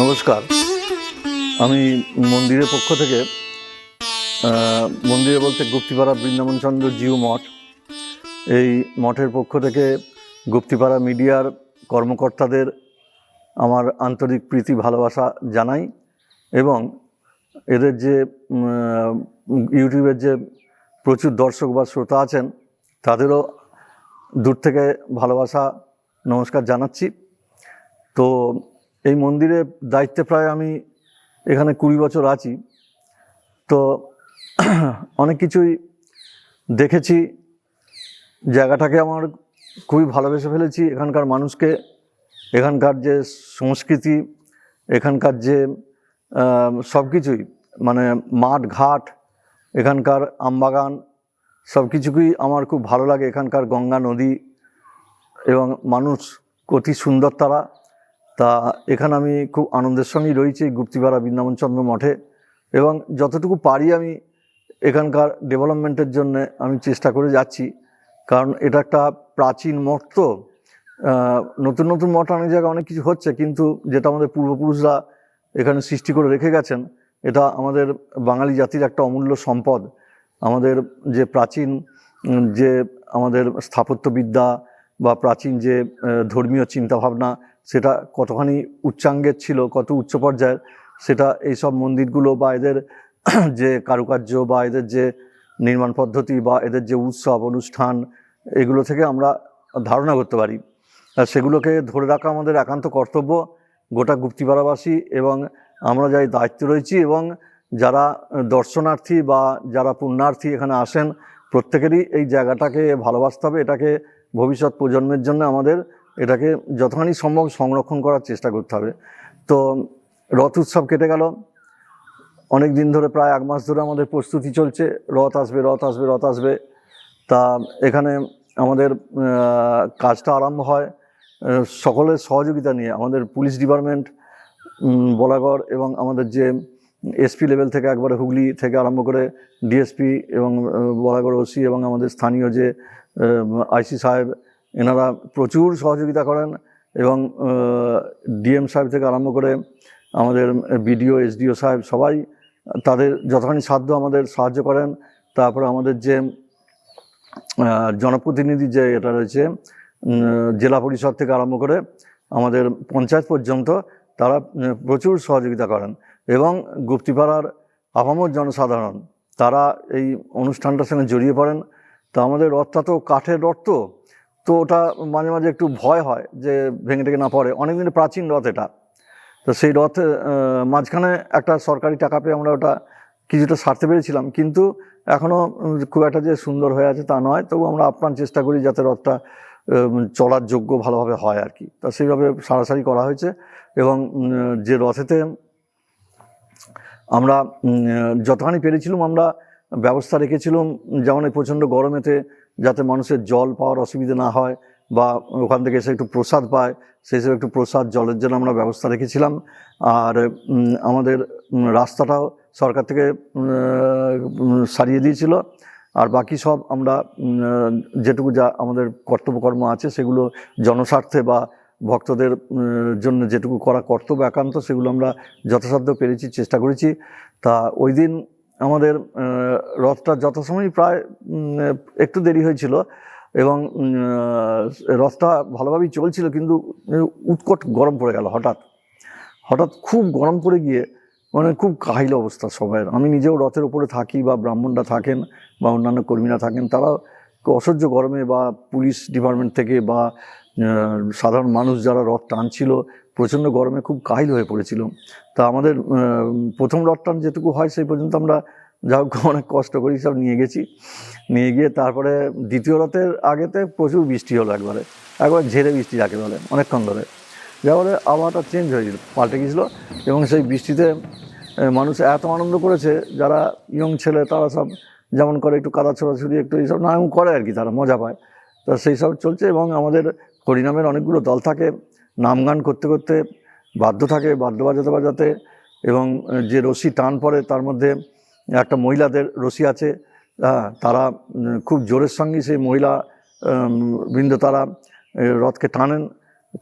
নমস্কার। আমি মন্দিরের পক্ষ থেকে মন্দিরে বলতে গুপ্তিপাড়া বৃন্দাবন চন্দ্র জিউ মঠ। এই মঠের পক্ষ থেকে গুপ্তিপাড়া মিডিয়ার কর্মকর্তাদের আমার আন্তরিক প্রীতি, ভালোবাসা জানাই এবং এদের যে ইউটিউবের যে প্রচুর দর্শক বা শ্রোতা আছেন, তাদেরও দূর থেকে ভালোবাসা, নমস্কার জানাচ্ছি। তো এই মন্দিরের দায়িত্বে প্রায় আমি এখানে কুড়ি বছর আছি। তো অনেক কিছুই দেখেছি। জায়গাটাকে আমার খুবই ভালোবেসে ফেলেছি। এখানকার মানুষকে, এখানকার যে সংস্কৃতি, এখানকার যে সব কিছুই মানে মাঠ, ঘাট, এখানকার আমবাগান সব কিছুকেই আমার খুব ভালো লাগে। এখানকার গঙ্গা নদী এবং মানুষ অতি সুন্দর তারা। তা এখানে আমি খুব আনন্দের সঙ্গেই রয়েছি গুপ্তিপাড়া বৃন্দাবন চন্দ্র মঠে এবং যতটুকু পারি আমি এখানকার ডেভেলপমেন্টের জন্য আমি চেষ্টা করে যাচ্ছি। কারণ এটা একটা প্রাচীন মঠ তো নতুন নতুন মঠ অনেক জায়গায় অনেক কিছু হচ্ছে কিন্তু যেটা আমাদের পূর্বপুরুষরা এখানে সৃষ্টি করে রেখে গেছেন, এটা আমাদের বাঙালি জাতির একটা অমূল্য সম্পদ। আমাদের যে প্রাচীন যে আমাদের স্থাপত্যবিদ্যা বা প্রাচীন যে ধর্মীয় চিন্তাভাবনা, সেটা কতখানি উচ্চাঙ্গের ছিল, কত উচ্চ পর্যায়ের, সেটা এইসব মন্দিরগুলো বা এদের যে কারুকার্য বা এদের যে নির্মাণ পদ্ধতি বা এদের যে উৎসব, অনুষ্ঠান, এগুলো থেকে আমরা ধারণা করতে পারি। আর সেগুলোকে ধরে রাখা আমাদের একান্ত কর্তব্য, গোটা গুপ্তিপাড়াবাসী এবং আমরা যাই দায়িত্ব রয়েছি এবং যারা দর্শনার্থী বা যারা পুণ্যার্থী এখানে আসেন, প্রত্যেকেরই এই জায়গাটাকে ভালোবাসতে হবে, এটাকে ভবিষ্যৎ প্রজন্মের জন্য আমাদের এটাকে যতখানি সম্ভব সংরক্ষণ করার চেষ্টা করতে হবে। তো রথ উৎসব কেটে গেল। অনেক দিন ধরে প্রায় এক মাস ধরে আমাদের প্রস্তুতি চলছে। রথ আসবে রথ আসবে রথ আসবে। তা এখানে আমাদের কাজটা আরম্ভ হয় সকলের সহযোগিতা নিয়ে আমাদের পুলিশ ডিপার্টমেন্ট বলাগড় এবং আমাদের যে এসপি লেভেল থেকে একবারে হুগলি থেকে আরম্ভ করে ডিএসপি এবং আহ, বলাগড় ওসি এবং আমাদের স্থানীয় যে আইসি সাহেব এনারা প্রচুর সহযোগিতা করেন এবং ডিএম সাহেব থেকে আরম্ভ করে আমাদের বিডিও এসডিও সাহেব সবাই তাদের যতখানি সাধ্য আমাদের সাহায্য করেন। তারপরে আমাদের যে জনপ্রতিনিধি যে এটা রয়েছে জেলা পরিষদ থেকে আরম্ভ করে আমাদের পঞ্চায়েত পর্যন্ত তারা প্রচুর সহযোগিতা করেন। এবং গুপ্তিপাড়ার আপামর জনসাধারণ, তারা এই অনুষ্ঠানটার সঙ্গে জড়িয়ে পড়েন। তো আমাদের রথটা তো কাঠের রথ তো তো ওটা মাঝে মাঝে একটু ভয় হয় যে ভেঙে টেঙে না পড়ে। অনেক দিনের প্রাচীন রথ এটা। তো সেই রথ মাঝখানে একটা সরকারি টাকা পেয়ে আমরা ওটা কিছুটা সারতে পেরেছিলাম। কিন্তু এখনও খুব একটা যে সুন্দর হয়ে আছে তা নয়। তবু আমরা আপ্রাণ চেষ্টা করি যাতে রথটা চলার যোগ্য ভালোভাবে হয় আর কি। তা সেইভাবে সারাসারি করা হয়েছে এবং যে রথেতে আমরা যতখানি পেরেছিলাম, আমরা ব্যবস্থা রেখেছিলাম, যেমন এই প্রচণ্ড গরমেতে যাতে মানুষের জল পাওয়ার অসুবিধা না হয় বা ওখান থেকে এসে একটু প্রসাদ পায়, সেই হিসেবে একটু প্রসাদ, জলের জন্য আমরা ব্যবস্থা রেখেছিলাম। আর আমাদের রাস্তাটাও সরকার থেকে সারিয়ে দিয়েছিল। আর বাকি সব আমরা যেটুকু যা আমাদের কর্তব্যকর্ম আছে, সেগুলো জনস্বার্থে বা ভক্তদের জন্য যেটুকু করা কর্তব্য একান্ত, সেগুলো আমরা যথাসাধ্য পেরেছি, চেষ্টা করেছি। তা ওই দিন আমাদের রথটা যথাসময় প্রায় একটু দেরি হয়েছিল এবং রথটা ভালোভাবেই চলছিল কিন্তু উৎকট গরম পড়ে গেল হঠাৎ। হঠাৎ খুব গরম পড়ে গিয়ে মানে খুব কাহিল অবস্থা সবাইয়ের আমি নিজেও রথের উপরে থাকি বা ব্রাহ্মণরা থাকেন বা অন্যান্য কর্মীরা থাকেন তারা অসহ্য গরমে বা পুলিশ ডিপার্টমেন্ট থেকে বা সাধারণ মানুষ যারা রথ টানছিল, প্রচণ্ড গরমে খুব কাহিল হয়ে পড়েছিল। তা আমাদের প্রথম রথ টান যেটুকু হয় সেই পর্যন্ত আমরা যা হোক অনেক কষ্ট করি সব নিয়ে গেছি। নিয়ে গিয়ে তারপরে দ্বিতীয় রথের আগেতে প্রচুর বৃষ্টি হলো একবারে। একবার ঝেড়ে বৃষ্টি যাকে বলে, অনেকক্ষণ ধরে। যা বলে আবহাওয়াটা চেঞ্জ হয়ে গেছিল পাল্টে গেছিল এবং সেই বৃষ্টিতে মানুষ এত আনন্দ করেছে, যারা ইয়ং ছেলে তারা সব যেমন করে একটু কাদা ছোড়াছুড়ি, একটু এইসব, না, এমন করে আর কি তারা, মজা পায়। তা সেই সব চলছে এবং আমাদের হরিনামের অনেকগুলো দল থাকে নাম গান করতে করতে বাদ্য থাকে, বাদ্য বাজাতে বাজাতে এবং যে রশি টান পড়ে তার মধ্যে একটা মহিলাদের রশি আছে হ্যাঁ তারা খুব জোরের সঙ্গে সেই মহিলা বৃন্দ তারা রথকে টানেন,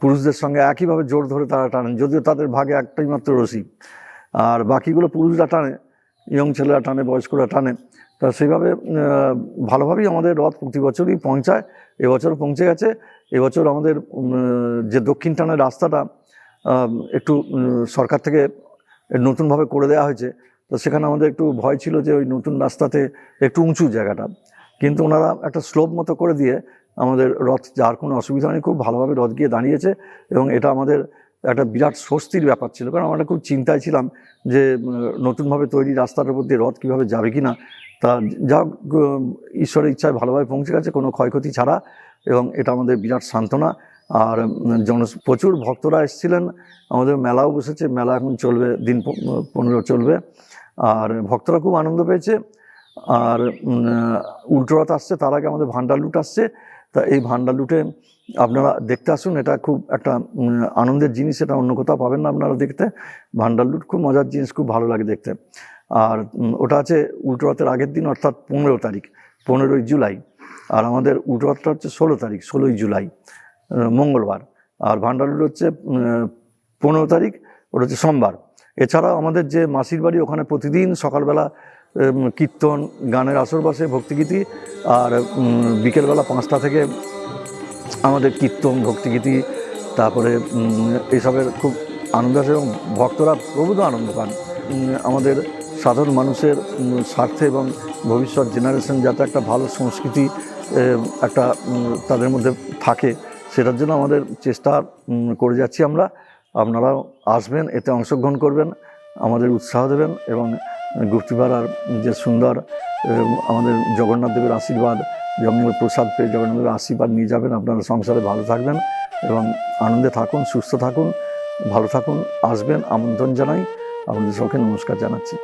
পুরুষদের সঙ্গে একইভাবে জোর ধরে তারা টানেন, যদিও তাদের ভাগে একটাই মাত্র রশি। আর বাকিগুলো পুরুষরা টানে, ইয়ং ছেলেরা টানে, বয়স্করা টানে। তা সেইভাবে ভালোভাবেই আমাদের রথ প্রতি বছরই পৌঁছায়। এবছরও পৌঁছে গেছে। এবছর আমাদের যে দক্ষিণ টানের রাস্তাটা একটু সরকার থেকে নতুনভাবে করে দেওয়া হয়েছে, তো সেখানে আমাদের একটু ভয় ছিল যে ওই নতুন রাস্তাতে একটু উঁচু জায়গাটা। কিন্তু ওনারা একটা স্লোপ মতো করে দিয়ে আমাদের রথ যার কোনো অসুবিধা নেই, খুব ভালোভাবে রথ গিয়ে দাঁড়িয়েছে এবং এটা আমাদের একটা বিরাট স্বস্তির ব্যাপার ছিল। কারণ আমরা খুব চিন্তায় ছিলাম যে নতুনভাবে তৈরি রাস্তাটার উপর দিয়ে রথ কীভাবে যাবে কি না তা যা ঈশ্বরের ইচ্ছায় ভালোভাবে পৌঁছে গেছে কোনো ক্ষয়ক্ষতি ছাড়া এবং এটা আমাদের বিরাট সান্ত্বনা। আর জন প্রচুর ভক্তরা এসেছিলেন আমাদের মেলাও বসেছে মেলা এখন চলবে দিন পনেরো চলবে আর ভক্তরা খুব আনন্দ পেয়েছে। আর উম, উল্টো রথ আসছে তার আগে আমাদের ভান্ডার লুট আসছে তা এই ভান্ডার লুটে আপনারা দেখতে আসুন এটা খুব একটা আনন্দের জিনিস এটা অন্য কোথাও পাবেন না আপনারা দেখতে। ভান্ডার লুট খুব মজার জিনিস খুব ভালো লাগে দেখতে। আর ওটা আছে উল্টো রথের আগের দিন, অর্থাৎ পনেরো তারিখ, পনেরোই জুলাই। আর আমাদের উল্টো রথটা হচ্ছে ষোলো তারিখ, ষোলোই জুলাই মঙ্গলবার। আর ভান্ডার লুট হচ্ছে পনেরো তারিখ, ওটা হচ্ছে সোমবার। এছাড়াও আমাদের যে মাসির বাড়ি, ওখানে প্রতিদিন সকালবেলা কীর্তন, গানের আসর বসে, ভক্তিগীতি, আর বিকেলবেলা পাঁচটা থেকে আমাদের কীর্তন, ভক্তিগীতি, তারপরে এইসবের খুব আনন্দ আছে এবং ভক্তরা প্রভূত আনন্দ পান। আমাদের সাধারণ মানুষের স্বার্থে এবং ভবিষ্যৎ জেনারেশন যাতে একটা ভালো সংস্কৃতি একটা তাদের মধ্যে থাকে, সেটার জন্য আমাদের চেষ্টা করে যাচ্ছি আমরা। আপনারাও আসবেন, এতে অংশগ্রহণ করবেন, আমাদের উৎসাহ দেবেন এবং গুপ্তিপাড়ার যে সুন্দর আমাদের জগন্নাথ দেবের আশীর্বাদ, জগন্নাথ প্রসাদ পেয়ে জগন্নাথের আশীর্বাদ নিয়ে যাবেন। আপনারা সংসারে ভালো থাকবেন এবং আনন্দে থাকুন, সুস্থ থাকুন, ভালো থাকুন, আসবেন, আমন্ত্রণ জানাই। আপনাদের সবকে নমস্কার জানাচ্ছি।